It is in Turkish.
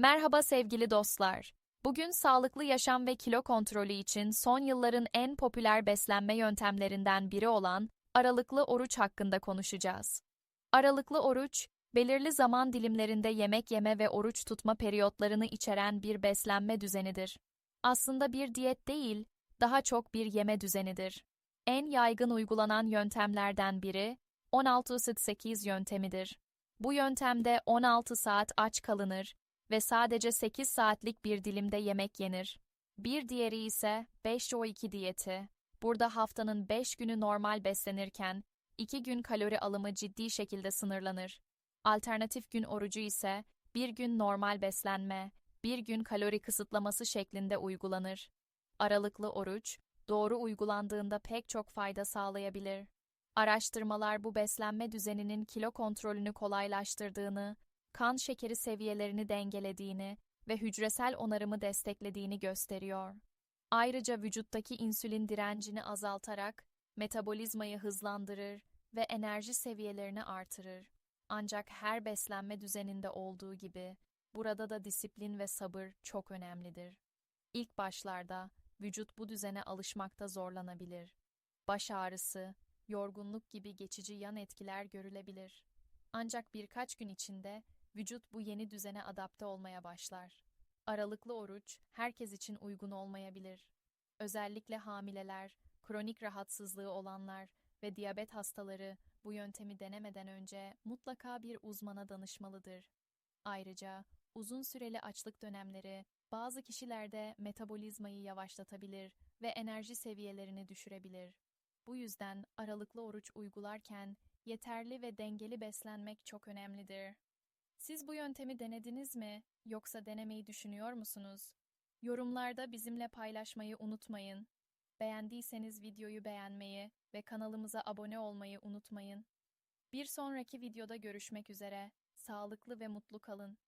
Merhaba sevgili dostlar. Bugün sağlıklı yaşam ve kilo kontrolü için son yılların en popüler beslenme yöntemlerinden biri olan aralıklı oruç hakkında konuşacağız. Aralıklı oruç, belirli zaman dilimlerinde yemek yeme ve oruç tutma periyotlarını içeren bir beslenme düzenidir. Aslında bir diyet değil, daha çok bir yeme düzenidir. En yaygın uygulanan yöntemlerden biri 16-8 yöntemidir. Bu yöntemde 16 saat aç kalınır ve sadece 8 saatlik bir dilimde yemek yenir. Bir diğeri ise 5-2 diyeti. Burada haftanın 5 günü normal beslenirken 2 gün kalori alımı ciddi şekilde sınırlanır. Alternatif gün orucu ise bir gün normal beslenme, bir gün kalori kısıtlaması şeklinde uygulanır. Aralıklı oruç, doğru uygulandığında pek çok fayda sağlayabilir. Araştırmalar bu beslenme düzeninin kilo kontrolünü kolaylaştırdığını, kan şekeri seviyelerini dengelediğini ve hücresel onarımı desteklediğini gösteriyor. Ayrıca vücuttaki insülin direncini azaltarak metabolizmayı hızlandırır ve enerji seviyelerini artırır. Ancak her beslenme düzeninde olduğu gibi burada da disiplin ve sabır çok önemlidir. İlk başlarda vücut bu düzene alışmakta zorlanabilir. Baş ağrısı, yorgunluk gibi geçici yan etkiler görülebilir. Ancak birkaç gün içinde vücut bu yeni düzene adapte olmaya başlar. Aralıklı oruç herkes için uygun olmayabilir. Özellikle hamileler, kronik rahatsızlığı olanlar ve diyabet hastaları bu yöntemi denemeden önce mutlaka bir uzmana danışmalıdır. Ayrıca uzun süreli açlık dönemleri bazı kişilerde metabolizmayı yavaşlatabilir ve enerji seviyelerini düşürebilir. Bu yüzden aralıklı oruç uygularken yeterli ve dengeli beslenmek çok önemlidir. Siz bu yöntemi denediniz mi yoksa denemeyi düşünüyor musunuz? Yorumlarda bizimle paylaşmayı unutmayın. Beğendiyseniz videoyu beğenmeyi ve kanalımıza abone olmayı unutmayın. Bir sonraki videoda görüşmek üzere. Sağlıklı ve mutlu kalın.